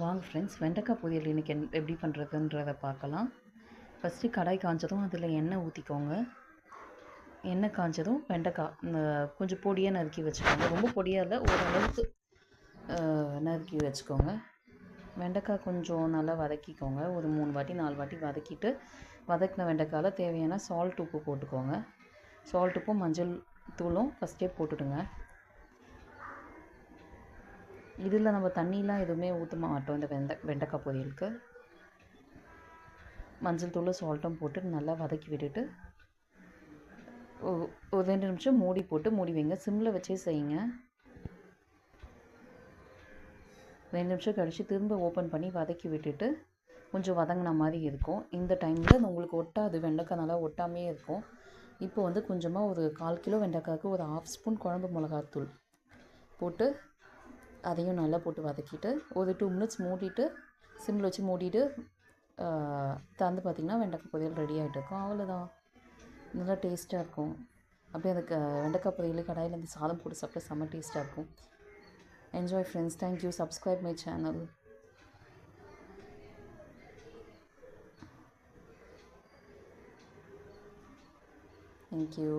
வாங்க ஃப்ரெண்ட்ஸ் வெண்டைக்காய் பொரியல் இன்றைக்கி என் எப்படி பண்ணுறதுன்றத பார்க்கலாம். ஃபஸ்ட்டு கடாய் காஞ்சதும் அதில் எண்ணெய் ஊற்றிக்கோங்க எண்ணெய் காஞ்சதும் வெண்டைக்காய் இந்த கொஞ்சம் பொடியாக நறுக்கி வச்சுக்கோங்க. ரொம்ப பொடியாக இல்லை ஓரளவுக்கு நறுக்கி வச்சுக்கோங்க. வெண்டைக்காய் கொஞ்சம் நல்லா வதக்கிக்கோங்க. ஒரு மூணு வாட்டி நாலு வாட்டி வதக்கிட்டு வதக்கின வெண்டைக்காயில் தேவையான சால்ட் உப்பு போட்டுக்கோங்க. சால்ட் உப்பும் மஞ்சள் தூளும் ஃபஸ்ட்டே போட்டுடுங்க. இதில் நம்ம தண்ணிலாம் எதுவுமே ஊற்ற மாட்டோம் இந்த வெண்டை வெண்டைக்காய் பொரியலுக்கு. மஞ்சள் தூள் சால்ட்டும் போட்டு நல்லா வதக்கி விட்டுட்டு ஒரு ரெண்டு நிமிஷம் மூடி போட்டு மூடி வைங்க. சிம்மில் வச்சே செய்யுங்க. ரெண்டு நிமிஷம் கழித்து திரும்ப ஓப்பன் பண்ணி வதக்கி விட்டுட்டு கொஞ்சம் வதங்கின மாதிரி இருக்கும். இந்த டைமில் உங்களுக்கு ஒட்டாது. வெண்டைக்காய் நல்லா ஒட்டாமே இருக்கும். இப்போ வந்து கொஞ்சமாக ஒரு கால் கிலோ வெண்டைக்காய்க்கு ஒரு ஆஃப் ஸ்பூன் குழம்பு மிளகாத்தூள் போட்டு அதையும் நல்லா போட்டு வதக்கிட்டு ஒரு டூ மினிட்ஸ் மூடிட்டு சிம்மில் வச்சு மூடிட்டு தந்து திறந்து பார்த்திங்கன்னா வெண்டைக்காய் பொரியல் ரெடி ஆகிட்டு இருக்கும் அவ்வளோதான் நல்லா டேஸ்ட்டாக இருக்கும். அப்படியே அந்த க- வெண்டைக்காய் பொரியல் கடாயில் அந்த சாதம் போட்டு சாப்பிட்டா செம்ம டேஸ்ட்டாக இருக்கும். Enjoy friends thank you subscribe my channel thank you